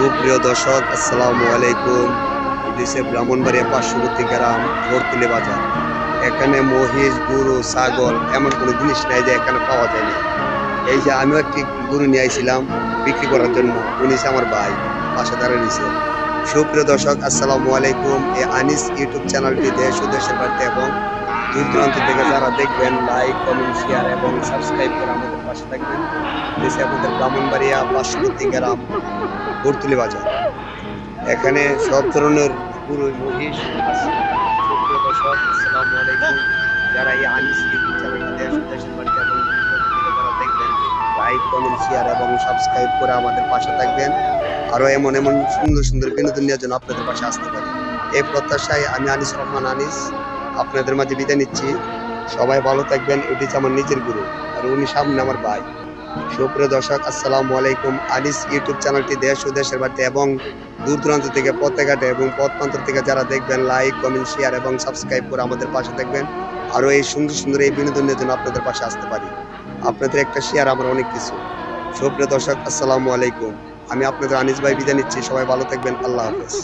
সুপ্রিয় দর্শক, আসসালামু আলাইকুম। দেশে ব্রাহ্মণবাড়িয়া পার্শ্ববর্তী গ্রাম ভর্তুলে বাজার। এখানে মহিষ, গরু, ছাগল এমন কোনো জিনিস নাই যে এখানে পাওয়া যায় না। এই যে আমিও একটি গরু নিয়ে আইছিলাম বিক্রি করার জন্য। উনি আমার ভাই, পাশে নিছে সুপ্রিয় দর্শক, আসসালামু আলাইকুম। এই আনিস ইউটিউব চ্যানেলটি দেশ ও দেশের বাড়িতে এবং দূর দূরান্ত থেকে যারা দেখবেন, লাইক, কমেন্ট, শেয়ার এবং সাবস্ক্রাইব করে আমাদের পাশে থাকবেন। দেশে আমাদের ব্রাহ্মণবাড়িয়া পার্শ্ববর্তী গ্রাম, বর্তুলি বাজার। এখানে সব ধরনের পুরো মহিষ যারা দেখবেন এবং সাবস্ক্রাইব করে আমাদের পাশে থাকবেন। আরও এমন এমন সুন্দর সুন্দর বিনোদন নেওয়ার জন্য আপনাদের পাশে আসতে পারি। এই প্রত্যাশায় আমি আনিস রহমান আনিস, আপনাদের মাঝে বিদায় নিচ্ছি। সবাই ভালো থাকবেন, এটি আমার নিজের গুরু। আর উনি সামনে আমার ভাই। সুপ্রিয় দর্শক, আসসালামু আলাইকুম। আনিস ইউটিউব চ্যানেলটি দেশ ও দেশের বাড়িতে এবং দূর দূরান্ত থেকে পথেঘাটে এবং পথ প্রান্ত থেকে যারা দেখবেন লাইক কমেন্ট শেয়ার এবং সাবস্ক্রাইব করে আমাদের পাশে থাকবেন। আরও এই সুন্দর সুন্দর এই বিনোদনের জন্য আপনাদের পাশে আসতে পারি। আপনাদের একটা শেয়ার আমার অনেক কিছু। সুপ্রিয় দর্শক, আসসালামু আলাইকুম। আমি আপনাদের আনিস ভাই বিদায় নিচ্ছি। সবাই ভালো থাকবেন। আল্লাহ হাফেজ।